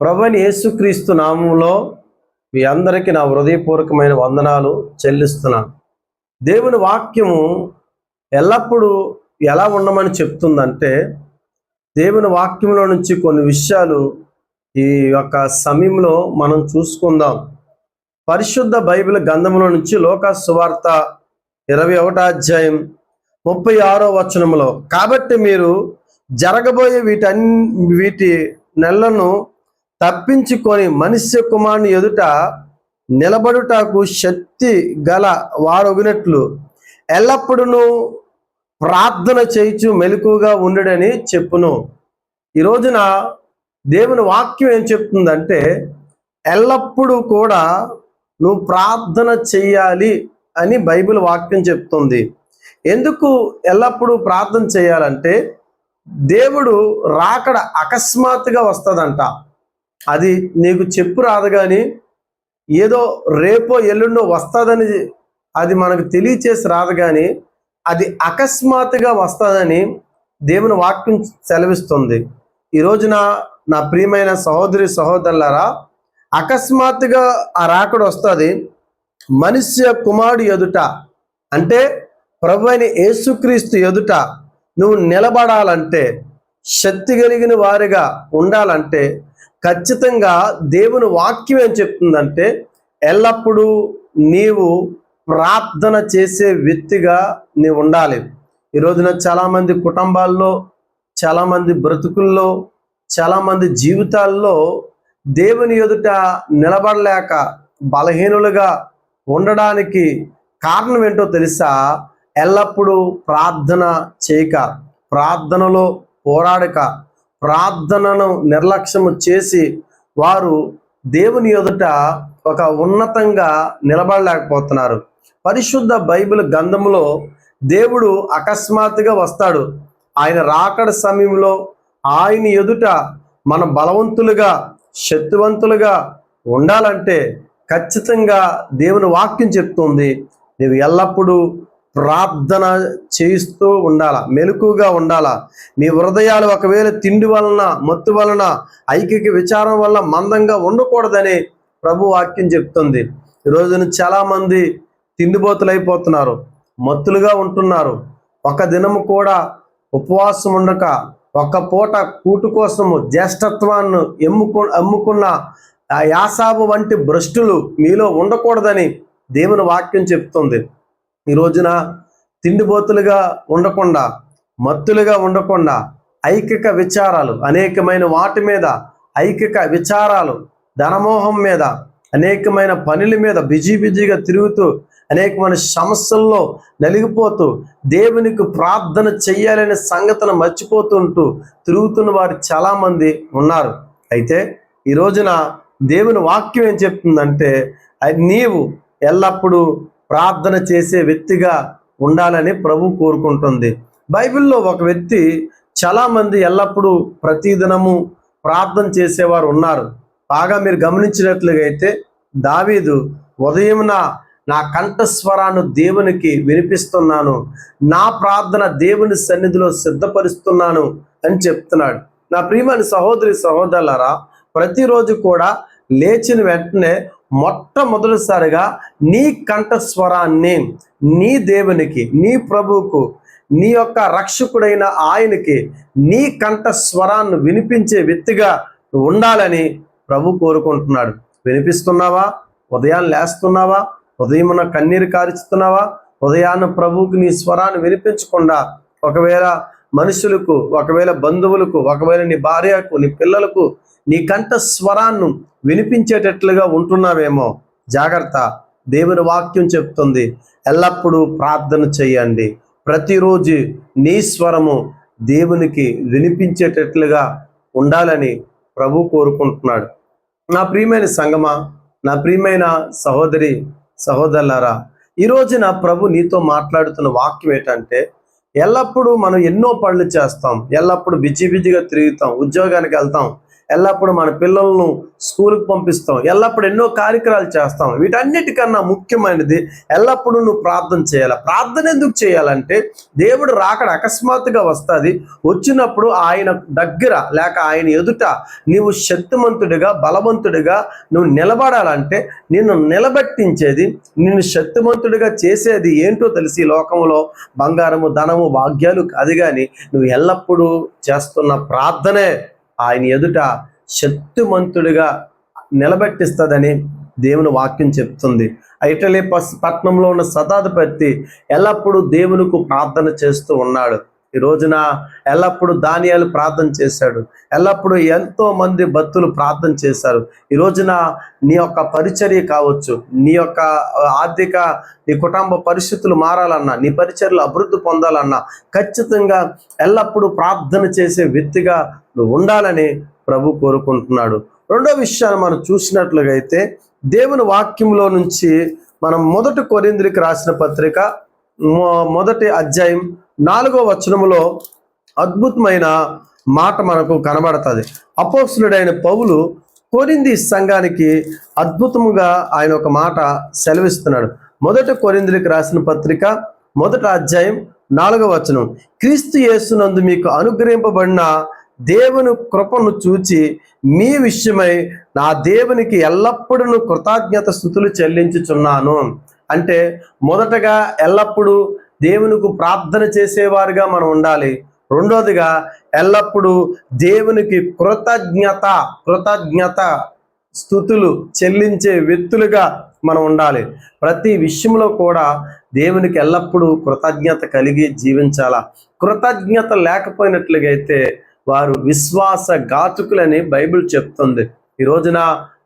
ప్రభుని యేసుక్రీస్తు నామంలో మీ అందరికీ నా హృదయపూర్వకమైన వందనాలు చెల్లిస్తున్నాను. దేవుని వాక్యము ఎల్లప్పుడూ ఎలా ఉండమని చెప్తుందంటే దేవుని వాక్యంలో నుంచి కొన్ని విషయాలు ఈ యొక్క సమయంలో మనం చూసుకుందాం. పరిశుద్ధ బైబిల్ గంధంలో నుంచి లోక సువార్త ఇరవై ఒకటో అధ్యాయం ముప్పై ఆరో వచనంలో కాబట్టి మీరు జరగబోయే వీటన్ వీటి నెలను తప్పించుకొని మనుష్య కుమారుని ఎదుట నిలబడుటకు శక్తి గల వారొగినట్లు. ఎల్లప్పుడూ ప్రార్థన చేయించు మెలకుగా ఉండడని చెప్పును. ఈ రోజున దేవుని వాక్యం ఏం చెప్తుందంటే ఎల్లప్పుడూ కూడా నువ్వు ప్రార్థన చెయ్యాలి అని బైబిల్ వాక్యం చెప్తుంది. ఎందుకు ఎల్లప్పుడూ ప్రార్థన చేయాలంటే దేవుడు రాకడ అకస్మాత్తుగా వస్తుందంట. అది నీకు చెప్పు రాదు కానీ ఏదో రేపో ఎల్లుండో వస్తుందని అది మనకు తెలియచేసి రాదు కానీ అది అకస్మాత్తుగా వస్తుందని దేవుని వాక్యం సెలవిస్తుంది. ఈ రోజున నా ప్రియమైన సహోదరి సహోదరులారా అకస్మాత్తుగా ఆ రాకడ వస్తుంది. మనుష్య కుమారుడు ఎదుట అంటే ప్రభు అయిన యేసుక్రీస్తు ఎదుట నువ్వు నిలబడాలంటే శక్తి కలిగిన వారిగా ఉండాలంటే ఖచ్చితంగా దేవుని వాక్యం ఏం చెప్తుందంటే ఎల్లప్పుడూ నీవు ప్రార్థన చేసే వ్యక్తిగా నీవు ఉండాలి. ఈ రోజున చాలామంది కుటుంబాల్లో చాలామంది బ్రతుకుల్లో చాలామంది జీవితాల్లో దేవుని ఎదుట నిలబడలేక బలహీనులుగా ఉండడానికి కారణం ఏంటో తెలుసా? ఎల్లప్పుడూ ప్రార్థన చేయక ప్రార్థనలో పోరాడక ప్రార్థనను నిర్లక్ష్యము చేసి వారు దేవుని ఎదుట ఒక ఉన్నతంగా నిలబడలేకపోతున్నారు. పరిశుద్ధ బైబిల్ గంధములో దేవుడు అకస్మాత్తుగా వస్తాడు. ఆయన రాకడ సమయంలో ఆయన ఎదుట మన బలవంతులుగా శక్తివంతులుగా ఉండాలంటే ఖచ్చితంగా దేవుని వాక్యం చెప్తుంది. నీవు ఎల్లప్పుడూ ప్రార్థన చేయిస్తూ ఉండాలా మెలకుగా ఉండాలా? మీ హృదయాలు ఒకవేళ తిండి వలన మత్తు వలన ఐక్యక విచారం వల్ల మందంగా ఉండకూడదని ప్రభు వాక్యం చెప్తుంది. ఈ రోజున చాలామంది తిండిపోతులు అయిపోతున్నారు మత్తులుగా ఉంటున్నారు. ఒక దినము కూడా ఉపవాసం ఉండక ఒక్క పూట కూటు కోసము జ్యేష్ఠత్వాన్ని ఎమ్ముకు అమ్ముకున్న యాసాబు వంటి భ్రష్టులు మీలో ఉండకూడదని దేవుని వాక్యం చెప్తుంది. ఈ రోజున తిండిబోతులుగా ఉండకుండా మత్తులుగా ఉండకుండా ఐకిక విచారాలు అనేకమైన వాటి మీద ఐకిక విచారాలు ధనమోహం మీద అనేకమైన పనుల మీద బిజీ బిజీగా తిరుగుతూ అనేకమైన సమస్యల్లో నలిగిపోతూ దేవునికి ప్రార్థన చెయ్యాలనే సంగతిని మర్చిపోతుంటూ తిరుగుతున్న వారు చాలామంది ఉన్నారు. అయితే ఈ రోజున దేవుని వాక్యం ఏం చెప్తుందంటే అది నీవు ఎల్లప్పుడూ ప్రార్థన చేసే వ్యక్తిగా ఉండాలని ప్రభు కోరుకుంటుంది. బైబిల్లో ఒక వ్యక్తి చాలామంది ఎల్లప్పుడూ ప్రతిదినము ప్రార్థన చేసేవారు ఉన్నారు. బాగా మీరు గమనించినట్లుగా అయితే దావీదు ఉదయం నా కంఠస్వరాన్ని దేవునికి వినిపిస్తున్నాను. నా ప్రార్థన దేవుని సన్నిధిలో సిద్ధపరుస్తున్నాను అని చెప్తున్నాడు. నా ప్రియమైన సహోదరి సహోదరులరా ప్రతిరోజు కూడా లేచిన వెంటనే మొట్టమొదటిసారిగా నీ కంఠస్వరాన్ని నీ దేవునికి నీ ప్రభువుకు నీ యొక్క రక్షకుడైన ఆయనకి నీ కంఠస్వరాన్ని వినిపించే వ్యక్తిగా ఉండాలని ప్రభు కోరుకుంటున్నాడు. వినిపిస్తున్నావా? ఉదయాన్ని లేస్తున్నావా? ఉదయమున కన్నీరు కారుస్తున్నావా? ఉదయాన్న ప్రభువుకి నీ స్వరాన్ని వినిపించకుండా ఒకవేళ మనుషులకు ఒకవేళ బంధువులకు ఒకవేళ నీ భార్యకు నీ పిల్లలకు నీ కంఠ స్వరాన్ని వినిపించేటట్లుగా ఉంటున్నావేమో. జాగ్రత్త. దేవుని వాక్యం చెప్తుంది ఎల్లప్పుడూ ప్రార్థన చేయండి. ప్రతిరోజు నీ స్వరము దేవునికి వినిపించేటట్లుగా ఉండాలని ప్రభు కోరుకుంటున్నాడు. నా ప్రియమైన సంగమా నా ప్రియమైన సహోదరి సహోదరులారా ఈరోజు నా ప్రభు నీతో మాట్లాడుతున్న వాక్యం ఏంటంటే ఎల్లప్పుడూ మనం ఎన్నో పనులు చేస్తాం ఎల్లప్పుడూ బిజీ బిజీగా తిరుగుతాం ఉద్యోగానికి వెళ్తాం ఎల్లప్పుడూ మన పిల్లలను స్కూల్కి పంపిస్తాం. ఎల్లప్పుడు ఎన్నో కార్యక్రమాలు చేస్తాం. వీటన్నిటికన్నా ముఖ్యమైనది ఎల్లప్పుడూ నువ్వు ప్రార్థన చేయాలి. ప్రార్థన ఎందుకు చేయాలంటే దేవుడు రాకడ అకస్మాత్తుగా వస్తుంది. వచ్చినప్పుడు ఆయన దగ్గర లేక ఆయన ఎదుట నీవు శక్తిమంతుడిగా బలవంతుడిగా నువ్వు నిలబడాలంటే నిన్ను నిలబెట్టించేది నిన్ను శక్తిమంతుడిగా చేసేది ఏంటో తెలిసి లోకంలో బంగారము ధనము భాగ్యాలు కాదు కానీ నువ్వు ఎల్లప్పుడూ చేస్తున్న ప్రార్థనే. ఆయన ఎదుట శక్తిమంతుడిగా నిలబెట్టిస్తుందని దేవుని వాక్యం చెప్తుంది. ఇటలీ పట్నంలో ఉన్న శతాధిపతి ఎల్లప్పుడూ దేవునికి ప్రార్థన చేస్తూ ఉన్నాడు. ఈ రోజున ఎల్లప్పుడూ ధాన్యాలు ప్రార్థన చేశాడు. ఎల్లప్పుడూ ఎంతో మంది భక్తులు ప్రార్థన చేశారు. ఈ రోజున నీ యొక్క పరిచర్య కావచ్చు నీ యొక్క ఆర్థిక నీ కుటుంబ పరిస్థితులు మారాలన్నా నీ పరిచర్లు అభివృద్ధి పొందాలన్నా ఖచ్చితంగా ఎల్లప్పుడూ ప్రార్థన చేసే వ్యక్తిగా నువ్వు ఉండాలని ప్రభు కోరుకుంటున్నాడు. రెండో విషయాన్ని మనం చూసినట్లుగా అయితే దేవుని వాక్యంలో నుంచి మనం మొదటి కొరింద్రికి రాసిన పత్రిక మొదటి అధ్యాయం నాలుగో వచనములో అద్భుతమైన మాట మనకు కనబడుతుంది. అపోస్తులుడైన పౌలు కొరింది సంఘానికి అద్భుతముగా ఆయన ఒక మాట సెలవిస్తున్నాడు. మొదటి కొరింద్రికి రాసిన పత్రిక మొదటి అధ్యాయం నాలుగవ వచనం. క్రీస్తు యేసునందు మీకు అనుగ్రహింపబడిన దేవుని కృపను చూచి మీ విషయమై నా దేవునికి ఎల్లప్పుడూ కృతజ్ఞత స్థుతులు చెల్లించుచున్నాను. అంటే మొదటగా ఎల్లప్పుడూ దేవునికి ప్రార్థన చేసేవారుగా మనం ఉండాలి. రెండోదిగా ఎల్లప్పుడూ దేవునికి కృతజ్ఞత కృతజ్ఞత స్థుతులు చెల్లించే వ్యక్తులుగా మనం ఉండాలి. ప్రతి విషయంలో కూడా దేవునికి ఎల్లప్పుడూ కృతజ్ఞత కలిగి జీవించాలా? కృతజ్ఞత లేకపోయినట్లుగా అయితే వారు విశ్వాస ఘాతుకులని బైబిల్ చెప్తుంది. ఈ రోజున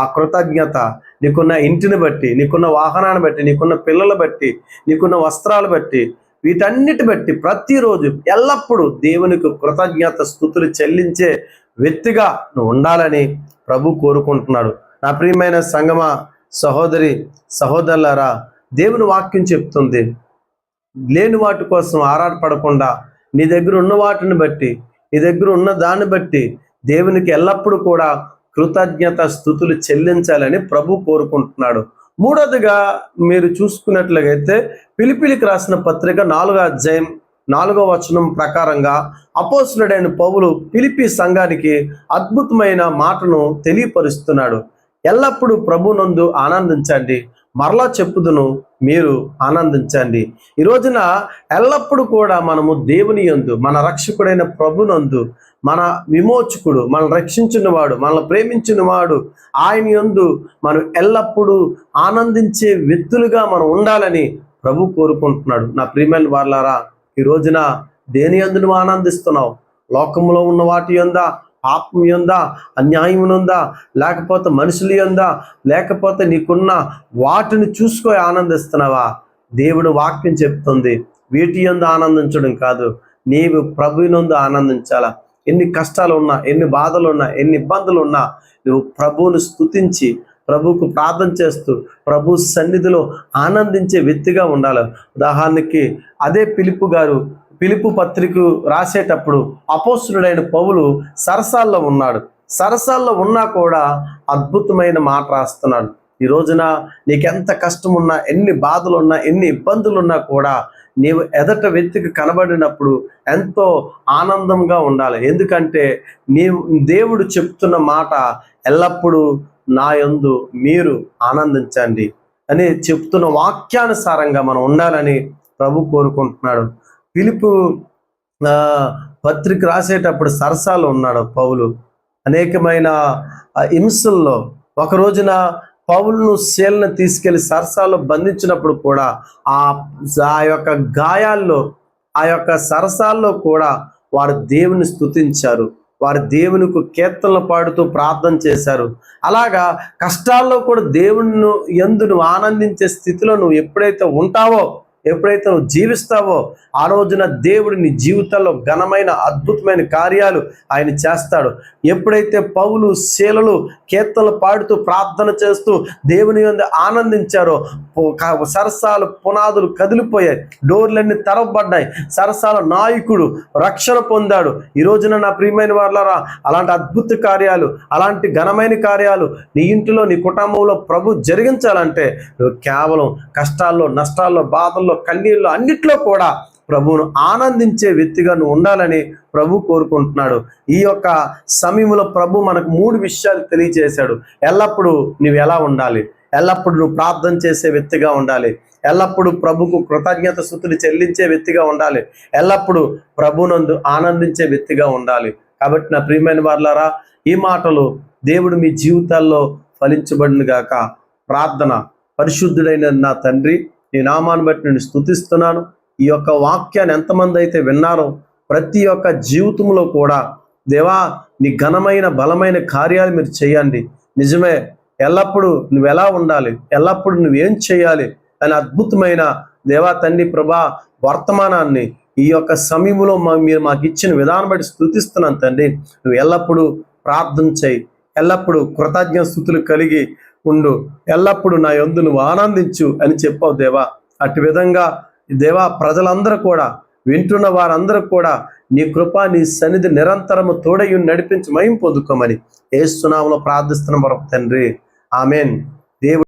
ఆ కృతజ్ఞత నీకున్న ఇంటిని బట్టి నీకున్న వాహనాన్ని బట్టి నీకున్న పిల్లలు బట్టి నీకున్న వస్త్రాలు బట్టి వీటన్నిటి బట్టి ప్రతిరోజు ఎల్లప్పుడూ దేవునికి కృతజ్ఞత స్థుతులు చెల్లించే వ్యక్తిగా నువ్వు ఉండాలని ప్రభు కోరుకుంటున్నాడు. నా ప్రియమైన సంగమ సహోదరి సహోదరులారా దేవుని వాక్యం చెప్తుంది. లేని వాటి కోసం ఆరాటపడకుండా నీ దగ్గర ఉన్న వాటిని బట్టి నీ దగ్గర ఉన్న దాన్ని బట్టి దేవునికి ఎల్లప్పుడూ కూడా కృతజ్ఞత స్థుతులు చెల్లించాలని ప్రభు కోరుకుంటున్నాడు. మూడోదిగా మీరు చూసుకున్నట్లయితే పిలిపిలికి రాసిన పత్రిక నాలుగో అధ్యాయం నాలుగో వచనం ప్రకారంగా అపోసులుడైన పౌలు పిలిపి సంఘానికి అద్భుతమైన మాటను తెలియపరుస్తున్నాడు. ఎల్లప్పుడూ ప్రభునందు ఆనందించండి. మరలా చెప్పుదును మీరు ఆనందించండి. ఈ రోజున ఎల్లప్పుడూ కూడా మనము దేవుని యందు మన రక్షకుడైన ప్రభునందు మన విమోచకుడు మనల్ని రక్షించినవాడు మనల్ని ప్రేమించిన వాడు ఆయన యందు మనం ఎల్లప్పుడూ ఆనందించే వ్యక్తులుగా మనం ఉండాలని ప్రభు కోరుకుంటున్నాడు. నా ప్రియమైన వాళ్ళారా ఈ రోజున దేని యందు నువ్వు ఆనందిస్తున్నావు? లోకంలో ఉన్న వాటి యొందా? పాపం ఉందా అన్యాయం ఉందా లేకపోతే మనుషులు ఉందా లేకపోతే నీకున్న వాటిని చూసుకొని ఆనందిస్తున్నావా? దేవుడు వాక్యం చెప్తుంది వీటి యందు ఆనందించడం కాదు నీవు ప్రభునందు ఆనందించాలా? ఎన్ని కష్టాలు ఉన్నా ఎన్ని బాధలు ఉన్నా ఎన్ని ఇబ్బందులు ఉన్నా నువ్వు ప్రభువును స్తుతించి ప్రభువుకు ప్రార్థన చేస్తూ ప్రభు సన్నిధిలో ఆనందించే వ్యక్తిగా ఉండాలి. ఉదాహరణకి అదే పిలుపు గారు పిలుపు పత్రిక రాసేటప్పుడు అపోస్తుడైన పౌలు సరసాల్లో ఉన్నాడు. సరసాల్లో ఉన్నా కూడా అద్భుతమైన మాట రాస్తున్నాడు. ఈ రోజున నీకెంత కష్టం ఉన్నా ఎన్ని బాధలు ఉన్నా ఎన్ని ఇబ్బందులు ఉన్నా కూడా నీవు ఎదట వ్యక్తికి కనబడినప్పుడు ఎంతో ఆనందంగా ఉండాలి. ఎందుకంటే నీవు దేవుడు చెప్తున్న మాట ఎల్లప్పుడూ నా యందు మీరు ఆనందించండి అని చెప్తున్న వాక్యానుసారంగా మనం ఉండాలని ప్రభు కోరుకుంటున్నాడు. పిలుపు పత్రిక రాసేటప్పుడు సరసాలు ఉన్నాడు పౌలు. అనేకమైన హింసల్లో ఒక రోజున పౌలను శీలను తీసుకెళ్ళి సరసాలు బంధించినప్పుడు కూడా ఆ ఆ యొక్క గాయాల్లో ఆ యొక్క సరసాల్లో కూడా వారు దేవుని స్తుతించారు. వారు దేవునికి కీర్తనలు పాడుతూ ప్రార్థన చేశారు. అలాగా కష్టాల్లో కూడా దేవుని ఎందు నువ్వు ఆనందించే స్థితిలో నువ్వు ఎప్పుడైతే ఉంటావో ఎప్పుడైతే నువ్వు జీవిస్తావో ఆ రోజున దేవుడు నీ జీవితంలో ఘనమైన అద్భుతమైన కార్యాలు ఆయన చేస్తాడు. ఎప్పుడైతే పౌలు శీలలు కీర్తనలు పాడుతూ ప్రార్థన చేస్తూ దేవుని యందు ఆనందించారో సరసాలు పునాదులు కదిలిపోయాయి. డోర్లన్నీ తెరవబడ్డాయి. సరసాల నాయకుడు రక్షణ పొందాడు. ఈ రోజున నా ప్రియమైన వాళ్ళరా అలాంటి అద్భుత కార్యాలు అలాంటి ఘనమైన కార్యాలు నీ ఇంటిలో నీ కుటుంబంలో ప్రభు జరిగించాలంటే నువ్వు కేవలం కష్టాల్లో నష్టాల్లో బాధల్లో కన్నీళ్ళు అన్నిట్లో కూడా ప్రభువును ఆనందించే వ్యక్తిగా నువ్వు ఉండాలని ప్రభు కోరుకుంటున్నాడు. ఈ యొక్క సమయంలో ప్రభు మనకు మూడు విషయాలు తెలియజేశాడు. ఎల్లప్పుడూ నువ్వు ఎలా ఉండాలి? ఎల్లప్పుడు నువ్వు ప్రార్థన చేసే వ్యక్తిగా ఉండాలి. ఎల్లప్పుడూ ప్రభుకు కృతజ్ఞత స్థుతులు చెల్లించే వ్యక్తిగా ఉండాలి. ఎల్లప్పుడూ ప్రభునందు ఆనందించే వ్యక్తిగా ఉండాలి. కాబట్టి నా ప్రియమైన వారులారా ఈ మాటలు దేవుడు మీ జీవితాల్లో ఫలించబడిన గాక ప్రార్థన పరిశుద్ధుడైన నా తండ్రి నీ నామాన్ని బట్టి నేను స్థుతిస్తున్నాను ఈ యొక్క వాక్యాన్ని ఎంతమంది అయితే విన్నారో ప్రతి ఒక్క జీవితంలో కూడా దేవా నీ ఘనమైన బలమైన కార్యాలు మీరు చేయండి. నిజమే ఎల్లప్పుడూ నువ్వు ఎలా ఉండాలి? ఎల్లప్పుడూ నువ్వేం చేయాలి? అని అద్భుతమైన దేవా తండ్రి ప్రభా వర్తమానాన్ని ఈ యొక్క సమయంలో మా మీరు మాకు ఇచ్చిన విధానం బట్టి స్థుతిస్తున్నాను తండ్రి. నువ్వు ఎల్లప్పుడూ ప్రార్థన చేయి. ఎల్లప్పుడూ కృతజ్ఞ స్థుతులు కలిగి ఉండు. ఎల్లప్పుడూ నా యందు నువ్వు ఆనందించు అని చెప్పావు దేవా. అటు విధంగా దేవా ప్రజలందరూ కూడా వింటున్న వారందరూ కూడా నీ కృప నీ సన్నిధి నిరంతరము తోడయ్యు నడిపించి మయం పొందుకోమని ఏ సునామలో ప్రార్థిస్తున్న మరొక తండ్రి. ఆమెన్. దేవుడు